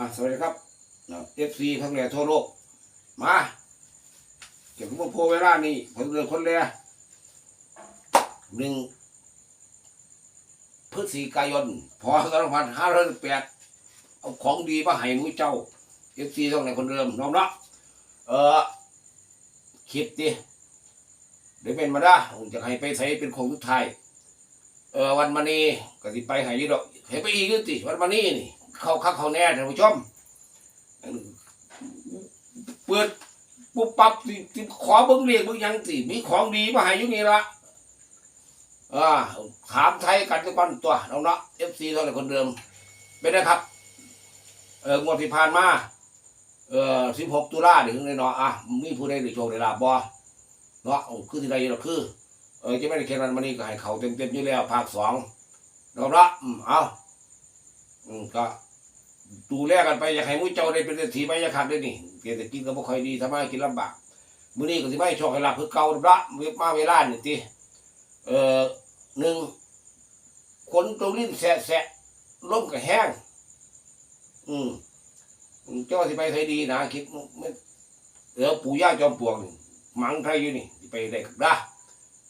อะสวัสดีครับเอฟซีทั้งแหล่ทั่วโลก มาเก็บพวกโพเวลานี่ผมเรือคนแรกหนึ่งพฤศจิกายนพศสองพันห้าร้อยแปดเอาของดีมาให้หนูเจ้าเอฟซีทั้งแหล่คนเดิมน้องเนาะเออคิดดิเดี๋ยวเป็นมาได้ผมจะให้ไปใช้เป็นของทุกไทยเออวันมานี้ก็สิไปใหายดอกเห็นไปอีกนิดสิวันมานี้นี่ เขาคักเขาแน่ท่านผู้ชมเปิดปุ๊บปั๊บสิขอเบิ้งเรียกเบิ้งยังสิมีของดีมาให้ยู่นี่ละอ่าถามไทยกันทุกวันตัวน้องเนาะเอฟซีเท่าไหร่คนเดิมเป็นนะครับ เอองวดที่ผ่านมาเออสิบหกตุลาเดี๋ยวถึงเนาะอะมีผู้ใดได้โชคได้ลาบบ่เนาะคือที่ใดเราคือ เออจะไม่ได้แค่นั้นมานี่ก็ให้เขาเต็มเต็มอยู่แล้วภาคสองนะครับละอืมเอาอืมก็ ดูแลกันไปอยากให้มุ้ยเจ้าได้เป็นเศรษฐีไม่อยากขาดได้นี่เศรษฐกิจก็บ่ค่อยดีทำให้กินลำบากมื้อนี้ก็สิไม่ให้โชคให้หลาบคือเก่าละเวลมาเวลานี่ติเอ่อหนึ่งคนตรงลิ้นแสะแสะลมก็แห้งอืมอืมเจ้าสิไปไทยดีนะคิดไม่เออปู่ย่าจอมปลวกนี่หมังไทยอยู่นี่ไปได้ก็ได้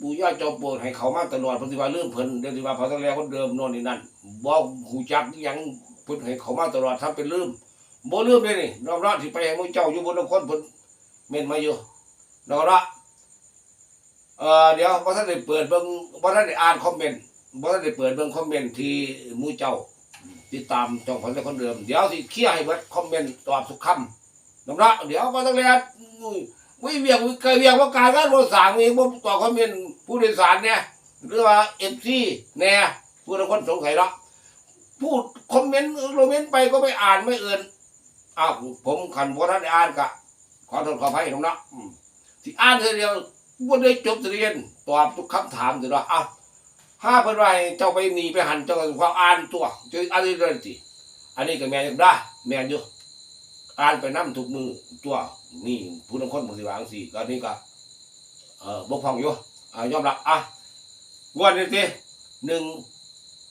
ปู่ย่าจอมโปรดให้เขามาตลอดปฏิวัติเรื่องเพิ่นเดี๋ยวที่ว่าพอต้องแล้วคนเดิมน่นนี่นั่นบ่หูจักยัง พิ่นให้เขามาตลอดทำเป็นลืมบ่ลืมเลยนี่นองรักที่ไปให้มู่เจ้าอยู่บนนครพิ่นเม่นมาอยู่นองรักเอ่อเดี๋ยวบ่ทันได้เปิดเบิ่งบ่ทันได้อ่านคอมเมนต์บ่ทันได้เปิดเบิ่งคอมเมนต์ที่มู่เจ้าติดตามช่องของแต่คนเดิมเดี๋ยวสิเคลียร์ให้เบิดคอมเมนต์ตอบทุกคำนองรักเดี๋ยวบ่ต้องแล้ววิเวียงวิเคยเวียงว่าการงานบ่สางมีบ่ตอบคอมเมนต์ผู้โดยสารเนี่ยหรือว่าเอฟซีเนี่ยผู้ทุกคนสงสัยเนาะ พูดคอมเมนต์โรเมนต์ไปก็ไม่อ่านไม่เอื่นอ้าวผมขันบทันอ่านกะขอโทษขออภัยน้องนะที่อ่านเธอเดียวบ่ได้จบเรียนตอบทุกคำถามเดี๋ยวว่าอ้าวห้าพิ่นว่าให้เจ้าไปหนีไปหันเจ้าก็ความอ่านตัวเจออันนี้เลยสิอันนี้ก็แม่ยู่ได้แม่อยู่อ่านไปนํทุกมือตัวนี่ผู้ทุกคนบ่สิวางซี่ก็นี่ก็เออบกพร่องอยู่อ่ายอมรับอะงวดนี้สิหนึ่ง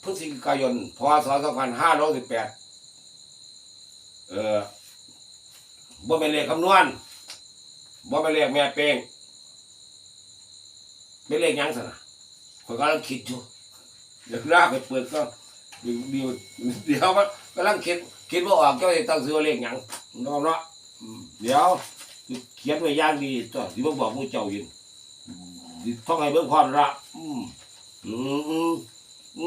พฤศจิกายน พศสองพันห้าร้อยสิบแปดเออบ่เป็นเลขคำนวณบ่เป็นเลขแม่เป้งเป็นเลขยังสนะคนกำลังคิดอยู่เดี๋ยวลากไปเปิดก็เดี๋ยวเดี๋ยวเดี๋ยวมันกำลังคิดคิดว่าออกเจ้าจะตั้งซื้อเลขยังน้องเนาะเดี๋ยวเขียนไว้ย่างดีตัวที่ผมบอกผู้เจ้ายินท่องให้เบิ่งความละอืมอืม เ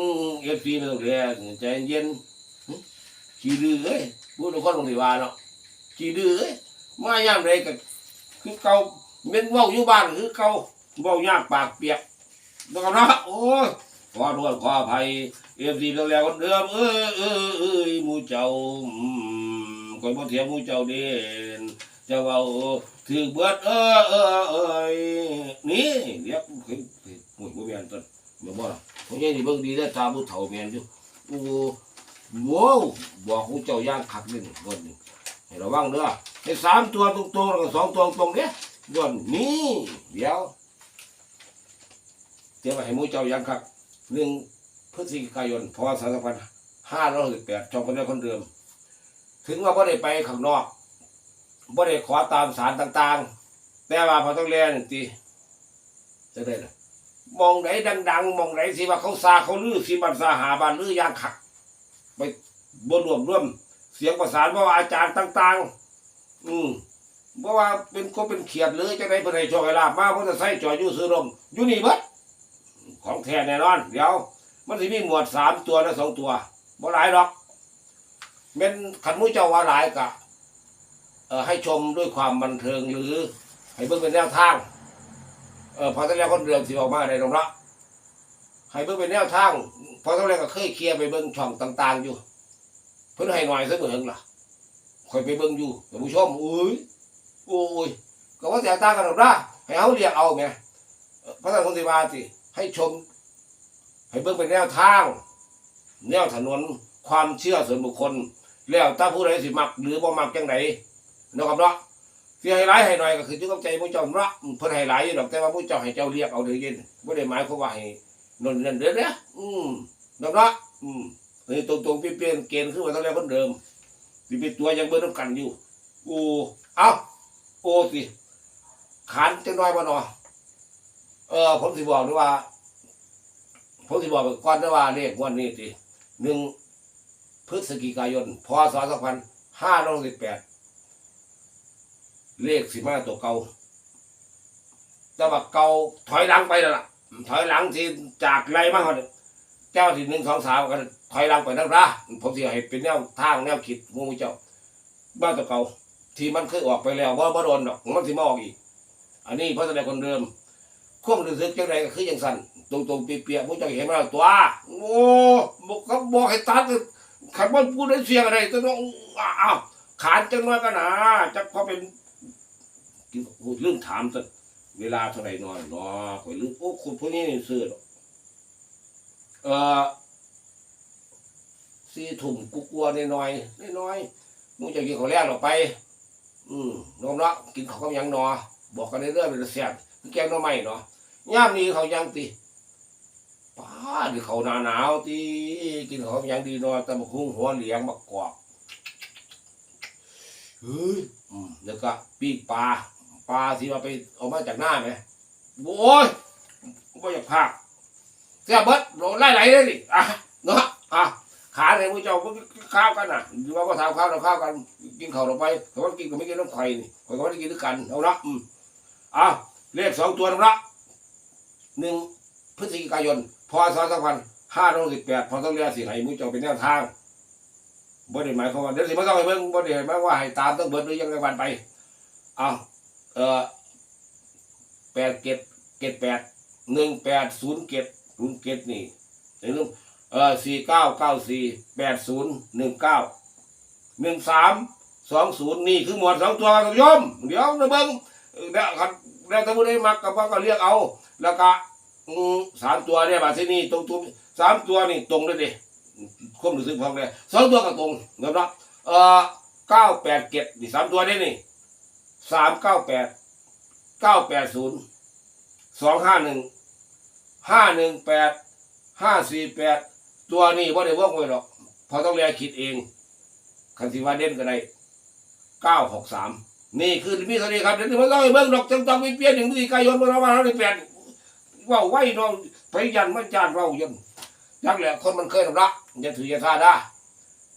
อฟซีไม่ต้องเรียใจเย็นขี้ดื้อเอ้ยพูดทุกคนลงที่ว่าเนาะขี้ดื้อเอ้ยมาย่ำไรก็คือเก่าเม็นเว้าอยู่บ้านคือเก่าเว้ายากปากเปียกนะครับเนะโอ้ยขอโทษขออภัยเอฟซีแล้วแล้วคนเดิมเอ้ยเอ้ยเอ้ยมูเจ้าคอยบ่เทียมมูเจ้าเด่นจะเว่าถือเบิดเออเออเอยนี่เดี๋ยวเฮ้ยเฮ้ยโอ้ยบ่แม่นต้นบ่บ่ล่ะผมยัง นี่เบิ่งดีแล้วตาผู้เฒ่าแมนอยู่โอ้โว้วบอกผู้เจ้าย่างคักนี่บ่นี่ให้ระวังเด้อให้สามตัวตรงๆแล้วก็สองตัวตรงๆเด้บ่นี่เดี๋ยวเตรียมไว้ให้หมูเจ้าย่างคักหนึ่งพฤศจิกายนพศ2568ช่อยสิบแปดจองคนเดิมคนเดิม ถึงว่าบ่ได้ไปข้างนอกบ่ได้ขอตามสารต่างๆ แต่ว่าพอต้องเรียนตีจะได้เลย มองไหนดัง ๆ มองไหนสิว่าเขาซาเขาลือสิมันซาหาบานลือยางขัก ไปบรวมร่วม เสียงประสานเพราะว่าอาจารย์ต่าง ๆ อืมเพราะว่าเป็นก็เป็นเขียดหรือจะได้เพื่อให้โชคให้ลาบมาเพราะจะใส่จอยอยู่ซื้อลมอยู่นี่เบิดของแท้แน่นอน เดี๋ยว มันสิมีหมวดสามตัวและสองตัวบ่หลายหรอกเป็นขันมุ้ยเจ้าว่าหลายกะเอ่อให้ชมด้วยความบันเทิงหรือ ให้เบิ่งเป็นแนวทาง เออพอตั้งแล้วคนเดือนสิออกมาในตรงละให้เบิ่งเป็นแนวทาง พอตั้งแล้วก็เคยเคลียร์ไปเบิ่งช่องต่าง ๆ อยู่ เพิ่นให้หน่อยเสมอล่ะคอยไปเบิ่งอยู่ท่ผู้ชมอุ้ยโอ้ยก็ว่าแตกต่างกันหรอกนะให้เขาเรียกเอาไงพระท่านคนสิบาสิให้ชม ให้เบิ่งเป็นแนวทาง แนวถนนความเชื่อส่วนบุคคล แล้วถ้าผู้ใดสิมักหรือบ่มักจังไดเนาะครับเนาะ ที่ให้ร้ายให้หน่อยก็คือจุกใจผู้เจ้าเนาะเพิ่นให้หลายอยู่ดอกแต่ว่าผู้เจ้าให้เจ้าเรียกเอาเด้อเย็นบ่ได้หมายความว่าให้นนนั่นเด้อเด้ออืมเนาะเนาะอืมนี่ตรงๆเปลี่ยนเกณฑ์คือว่าต้องแล้วคนเดิมสิเป็นตัวยังเบิ่งน้ำกันอยู่โอ้เอ้าโอ้สิขานจังน้อยบ่หนอเออผมสิบอกด้วยว่าผมสิบอกก่อนด้วยว่าเลขวันนี้สิหนึ่งพฤศจิกายนพศสองพันห้าร้อยสิบแปด เลขสิมาตัวเก่าแต่ว่าเก่าถอยหลังไปแล้วล่ะ ถอยหลังที่จากไรมาเขาเนี่ยเจ้าที่หนึ่งสองสามก็ถอยหลังไปนั่นละผมสิให้เป็นแนวทางแนวคิดหมูเจ้าบ้านตัวเก่าที่มันเคยออกไปแล้วว่าบ่โดนดอกมันสิมาออกอีก อันนี้เพราะแสดงคนเดิมควบรู้สึกจังไรก็คือยังสั่นตรงๆเปียกๆผู้เจ้าเห็นมาแล้วตัวโอ้บอกเขาบอกให้ตัดขันบ่พูดได้เสียงอะไรต้องอ้าวขานจังน้อยกันนะจะพอเป็น เรื่องถามสักเวลาเท่าไหร่นอนนาะคอยลืมโอ้คุณพวกนี้นี่ซื้อหรอกเออสี่ถุ่มกูกลัวน้อยๆน้อยมึงจะกินข้าวแรกหรอกไป อืมน้องเนาะกินข้าวกับหยังนาะบอกกันเรื่อยๆเป็นเสียบแกงน้อไม่เนาะย่ามนี้เขายังตีป้าดิเขาหนาหนาวตีกินข้าวกับหยังดีนาะแต่มาคุ้งหัวเหลียงมากอกเฮ้ยอืมแล้วก็ปีกปลา ปลาที่มาไปเอามาจากหน้าไหมโอ้ยก็อยากพากเสียเบิดโดนไล่ไหลเลยดิอะเนาะอะขาเลยมึงเจ้ามึงข้าวกันน่ะหรือว่าก็ทำข้าวเราข้าวกัน กินข้าวเราไปแต่ว่ากินก็ไม่กินน้ำไข่นี่ข่อยก็ไม่ได้กินด้วยกันเอาละอืมอ้าเลขสองตัวนะละหนึ่งพฤศจิกายนพศสองพันห้าร้อยสิบแปดพอต้องเรียนสิให้มึงเจ้าเป็นแนวทางบ่ได้หมายความว่าเดี๋ยวสิมันต้องไปเบิ่งบ่ได้หมายว่าให้ตามต้องเบิดหรือยังไงวันไปอ้าว เอ่อแปดเกตเกตแปดหนึ่งแปดศูนย์เกตศูนย์เกตนี่เห็นไหมเออสี่เก้าเก้าสี่แปดศูนย์หนึ่งเก้าหนึ่งสามสองศูนย์นี่คือหมวดสองตัวครับยมเดี๋ยวนะเบิ้งเออแล้วครับแล้วถ้าผู้ใดมักกับว่าก็เรียกเอา แล้วก็สามตัวเนี่ยมาที่นี่ตรงตัวสามตัวนี่ตรงเลยดิควบรู้สึกพอมเลยสองตัวก็ตรงนะครับเอ่อเก้าแปดเจ็ดนี่สามตัวนี่นี่ สามเก้าแปดเก้าแปดศูนย์สองห้าหนึ่งห้าหนึ่งแปดห้าสี่แปดตัวนี้ว่าได้ว่องไว้หรอกพอต้องเรียนคิดเองคันสิว่าเด่นก็ได้เก้าหกสามนี่คือมีเท่านี้ครับเดี๋ยวนี้มันเล่าให้เบิ่งดอกจังๆมีเปลี่ยนหนึ่งพฤศจิกายนวันละวันละแปดว่าไว้น้องไปยันมันจานเรายันยักแหละคนมันเคยทำละอย่าถืออย่าท่าได้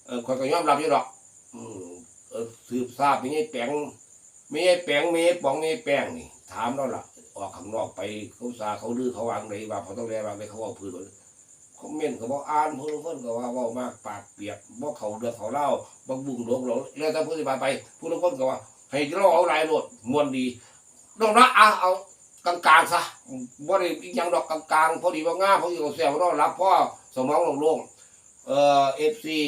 เออคนก็ยอมรับอยู่ดอกอืมเออสืบทราบมีไอ้แปง มีไอ้แปงมีไอ้ป๋องมีไอ้แป้งนี่ ถามแล้วล่ะ ออกข้างนอกไปเขาซาเขาดื้อเขาวางเลยว่าเขาต้องแลวางเลยเขาเอาพื้นเลยคอมเมนเขาบอกอ่านผู้ลงคนก็ว่าว่ามากปากเปียกบอกเขาเดือดเขาเล่าบอกบุ้งหลงหลงแล้วแต่ผู้ปฏิบัติไปผู้ลงคนก็ว่า ให้เราเอาลายหลดมวนดีดอกนะเอาเอากลางๆซะบ่ได้อีกอย่างดอกกลางๆพอดีว่าง่าพอดีว่าแซวเรารับพ่อสมองโล่งเอ่อเอฟซี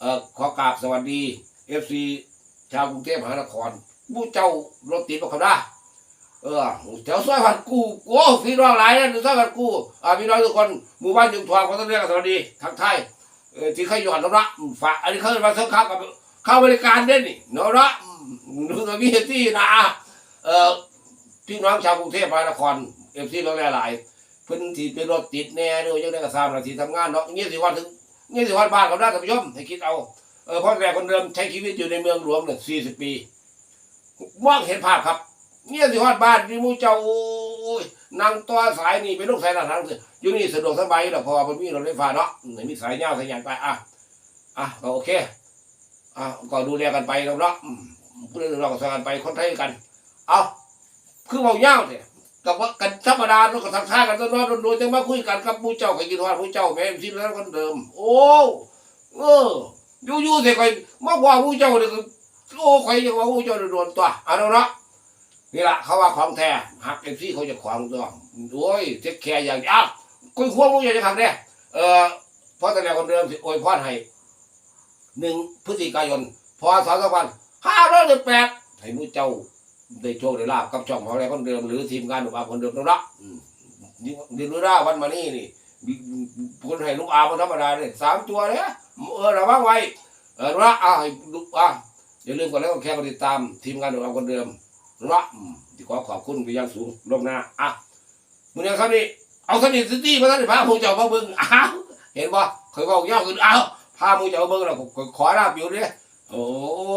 เอ่อขอกราบสวัสดีเอฟซีชาวกรุงเทพมหานคร ผู้เจ้ารถติดบอกเขาได้เออแถวซอยผัดกูโอ้พี่น้องหลายนะซอยผัดกูอ่าพี่น้องทุกคนหมู่บ้านจุงทองเขาต้องเรียกกันสวัสดีทักทายเออที่เขาหย่อนแล้วนะฝากอันนี้เขามาเสริมข้าวกับข้าวบริการเด่นนี่นาะนะดูตัวมีที่นะเออพี่น้องชาวกรุงเทพมหานครเอฟซีเราหลายๆพิ่นที่เป็นรถติดแน่ด้วยยังได้กระซามนาทีทำงานเนาะเงี้ยสิวันถึงเงี้ยสิวันบ้านเขาได้ท่านผู้ชมให้คิดเอาเออพราะแต่คนเดิมใช้ชีวิตอยู่ในเมืองหลวงเนี่ยสี่สิบปี มองเห็นภาพครับเนี่ยสิฮอดบ้านนี่มูเจ้านั่งตัวสายนี่เป็นลูกสายหลังทางสิอยู่นี่สะดวกสบายแล้วพอมันมีรถไฟฟ้าเนาะไม่มีสายยาวสายยางไปอะอะก็โอเคอะก็ดูแลกันไปแล้วเนาะพูดเรื่องเราก็สกันไปคนไทยกัน เอาคือเบาเงาเนี่ยกับว่ากันธรรมดาเนาะก็ทักทายกันตลอดโดนๆจังมาคุยกันกับมูเจ้าใครกินฮอดมูเจ้าแม่ซิแล้วคนเดิม โอ้เอออยู่ๆแต่ใครมาว่าหมูเจ้าเนี่ยก็ โอ้ใครจะว่าหมูเจ้าโดนตัวเอะเนาะนี่แหละเขาว่าของแท้หักเอฟซีเขาจะขวงตัวโอ้ยเทคแคร์อย่างอ้าวคุยควงมึงอยาจะทำเนี่ยเออพราะแต่แล้วคนเดิมสิโอยพรให้หนึ่งพฤศจิกายนพศสองพันห้าร้อยสิบแปดให้มือเจ้าได้โชคได้ลาบกับช่องของอะไรคนเดิมหรือทีมงานหนุ่มอาคนเดิมนั่นละอืมนี่นี่รู้ด้วันมานี่นี่คนให้ลูกอาคนธรรมดาเนี่ยสามตัวเนี่ยเออระวังไว้เออละอ่าให้ลูกอ่า อย่าลืมกันแล้วก็แค่กดติดตามทีมงานหนุ่มอาคนเดิมละที่ขอขอบคุณไปยังสูงลงหน้าอะมึงยังครับนี่เอาสนิทสตี้มาท่านพามูเจ้ามาเบิ้งอ้าวเห็นบ่เคยบอกย่อขึ้นอ้าวพามูเจ้าเบิ้งแล้วขอลาบอยู่เนี่ยโอ้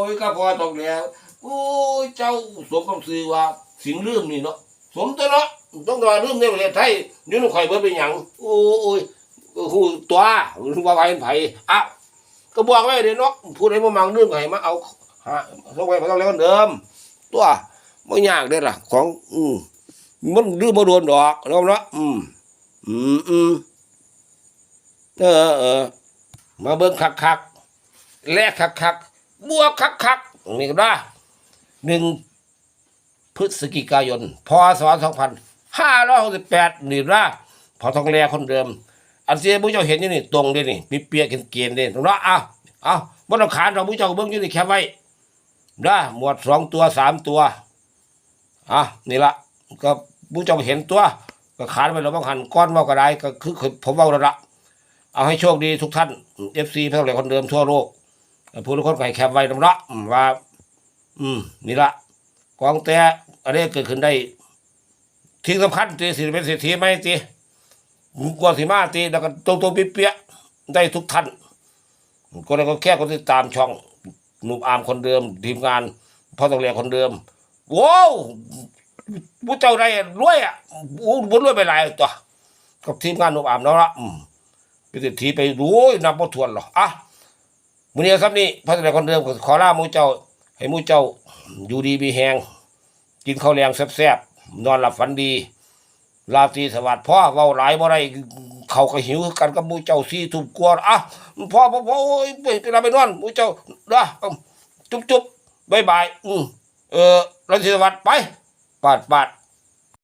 ยก็พอตกแล้วโอ้ยเจ้าสมคำซื้อว่าสิงลืมนี่เนาะสมตัวเนาะต้องรอลืมในประเทศไทยนี่นุ่งข่อยเบิ่เป็นหยังโอ้ยหูตัวว่าไว้ไผ่อะก็บอกไว้เด้เนาะผู้ใดบ่มังลืมก็ให้มาเอา หาส่งไว้บ่ต้องแล้วเดิม ตัวบ่ยากเด้ล่ะ ของ อืมมันลืมบ่โดนดอกเนาะเนาะอืมอืมอืมเออเออมาเบิ่งคักๆแลกคักคักๆบวกคักคักนี่ก็ได้หนึ่งพฤศจิกายนพศสองพันห้าร้อยหกสิบแปดนี่ละพอทองแลคนเดิม อันเสียบุญเจ้าเห็นอยู่นี่ตรงเลยนี่ปีเปียกเกณฑ์เลยตรงนั้นเอาเอาบนหลักฐาเราบุญเจ้าเบิ้งอยู่นี่แคปไว้ ได้หมวดสองตัวสามตัวอะนี่ละก็บุญเจ้าเห็นตัวก็ขานไปแล้วบางหันก้อนว่าก็ได้ก็คือคือผมว่าแล้วละเอาให้โชคดีทุกท่านเอฟซีเพื่อนคนเดิมทั่วโลกผู้ทุกคนไก่แคปไว้ตรงนั้นว่า อืมนี่ละกองแต่อันนี้เกิดขึ้นได้ที่สำคัญตีสิเป็นเศรษฐีไหมตีกว่าสิมาตีแล้วก็ตรงตรงเปี้ยได้ทุกท่านก็เลยก็แค่คนติดตามช่อง หนุ่มอามคนเดิม ทีมงานพ่อตองเรียคนเดิมว้าวผู้เจ้าได้รวยอะโอ้บุญรวยไปหลายตัวกับทีมงานหนุ่มอามแล้วละอืมไปเศรษฐีไปรู้ยนับบ่ถ้วนหรออะมือนี้ครับนี่พระเจ้าคนเดิมขอลาหมู่เจ้า ให้หมู่เจ้าอยู่ดีมีแหงกินข้าวแรงแซ่บๆนอนหลับฝันดีราตรีสวัสดิ์พ่อเว้าหลายบ่ได้ เขาก็หิวคือกันกับมูเจ้าสี่ทุ่มกวนอะพ่อพ่อพ่อโอ้ยไปไปลาไปนอนมูเจ้าเด้อจุ๊บจุ๊บบายบายอืมเออราตรีสวัสดิ์ไปปาดปาด